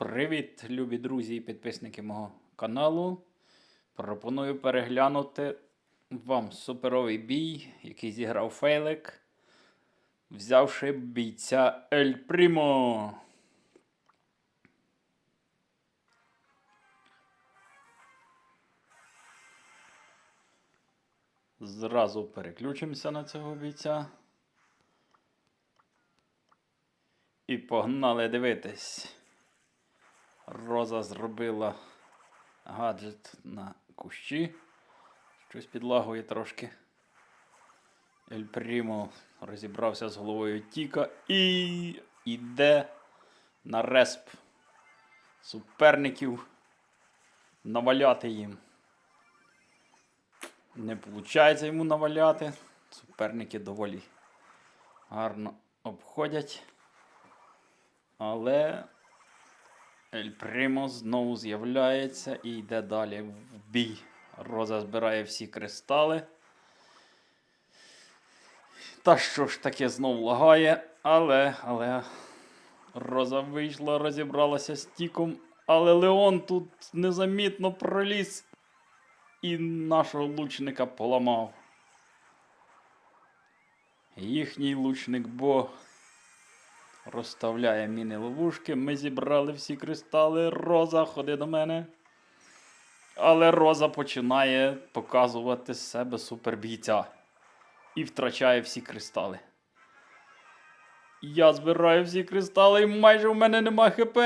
Привіт, любі друзі і підписники мого каналу. Пропоную переглянути вам суперовий бій, який зіграв Фейлик, взявши бійця Ель Прімо. Зразу переключимося на цього бійця. І погнали дивитись. Роза зробила гаджет на кущі. Щось підлагує трошки. Ель Прімо розібрався з головою Тіка і йде на респ суперників наваляти їм. Не виходить йому наваляти. Суперники доволі гарно обходять. Але Ель Примо знову з'являється і йде далі в бій. Роза збирає всі кристали. Та що ж таке знов лагає, але, але Роза вийшла, розібралася з тіком, але Леон тут незамітно проліз і нашого лучника поламав. Їхній лучник Бог розставляє міни ловушки. Ми зібрали всі кристали. Роза, ходи до мене. Але Роза починає показувати себе супербійця і втрачає всі кристали. Я збираю всі кристали, і майже в мене нема ХП.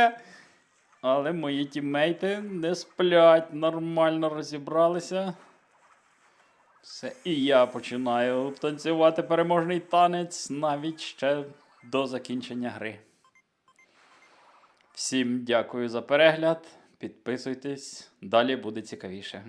Але мої тіммейти не сплять, нормально розібралися. Все, і я починаю танцювати переможний танець навіть ще до закінчення гри. Всім дякую за перегляд. Підписуйтесь, далі буде цікавіше.